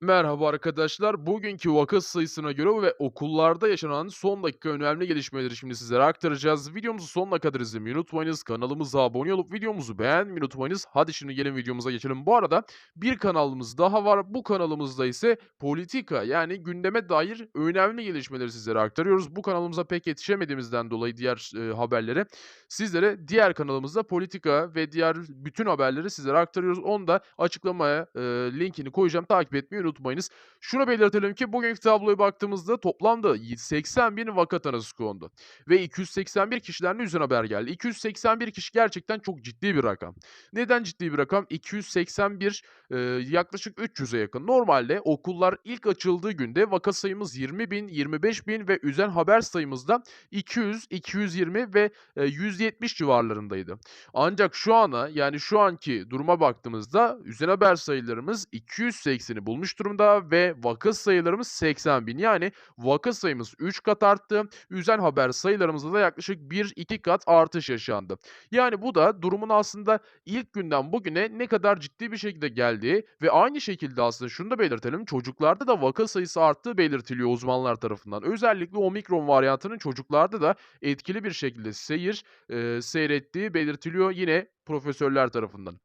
Merhaba arkadaşlar. Bugünkü vaka sayısına göre ve okullarda yaşanan son dakika önemli gelişmeleri şimdi sizlere aktaracağız. Videomuzu sonuna kadar izlemeyi unutmayınız. Kanalımıza abone olup videomuzu beğenmeyi unutmayınız. Hadi şimdi gelin videomuza geçelim. Bu arada bir kanalımız daha var. Bu kanalımızda ise politika yani gündeme dair önemli gelişmeleri sizlere aktarıyoruz. Bu kanalımıza pek yetişemediğimizden dolayı diğer e, haberlere sizlere diğer kanalımızda politika ve diğer bütün haberleri sizlere aktarıyoruz. Onu da açıklamaya e, linkini koyacağım. Takip etmeyi unutmayınız. Şunu belirtelim ki bugünkü tabloya baktığımızda toplamda 80 bin vaka tanısı kondu. Ve 281 kişiden de üzerine haber geldi. 281 kişi gerçekten çok ciddi bir rakam. Neden ciddi bir rakam? 281 e, yaklaşık 300'e yakın. Normalde okullar ilk açıldığı günde vaka sayımız 20 bin, 25 bin ve üzen haber sayımız da 200, 220 ve e, 170 civarlarındaydı. Ancak şu ana yani şu anki duruma baktığımızda üzen haber sayılarımız 280'i bulmuş durumda ve vaka sayılarımız 80 bin. Yani vaka sayımız 3 kat arttı. Üzen haber sayılarımızda da yaklaşık 1-2 kat artış yaşandı. Yani bu da durumun aslında ilk günden bugüne ne kadar ciddi bir şekilde geldiği ve aynı şekilde aslında şunu da belirtelim. Çocuklarda da vaka sayısı arttığı belirtiliyor uzmanlar tarafından. Özellikle omikron varyantının çocuklarda da etkili bir şekilde seyir eee, seyrettiği belirtiliyor yine profesörler tarafından.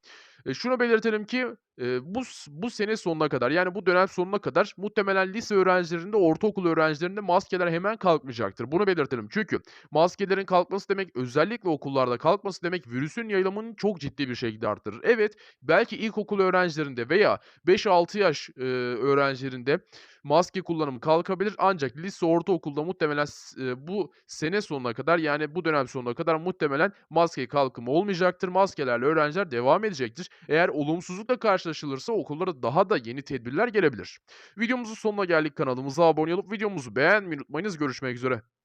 E, şunu belirtelim ki, eee, bu bu sene sonuna kadar, yani bu dönem sonuna kadar muhtemelen lise öğrencilerinde, ortaokul öğrencilerinde maskeler hemen kalkmayacaktır. Bunu belirtelim. Çünkü maskelerin kalkması demek, özellikle okullarda kalkması demek virüsün yayılımını çok ciddi bir şekilde arttırır. Evet, belki ilkokul öğrencilerinde veya 5-6 yaş, eee, öğrencilerinde maske kullanımı kalkabilir ancak lise, ortaokulda muhtemelen eee, bu sene sonuna kadar, yani bu dönem sonuna kadar muhtemelen maske kalkımı olmayacaktır. Maskelerle öğrenciler devam edecektir. Eğer olumsuzlukla karşılaşılırsa okullara daha da yeni tedbirler gelebilir. Videomuzun sonuna geldik. Kanalımıza abone olup videomuzu beğenmeyi unutmayınız. Görüşmek üzere.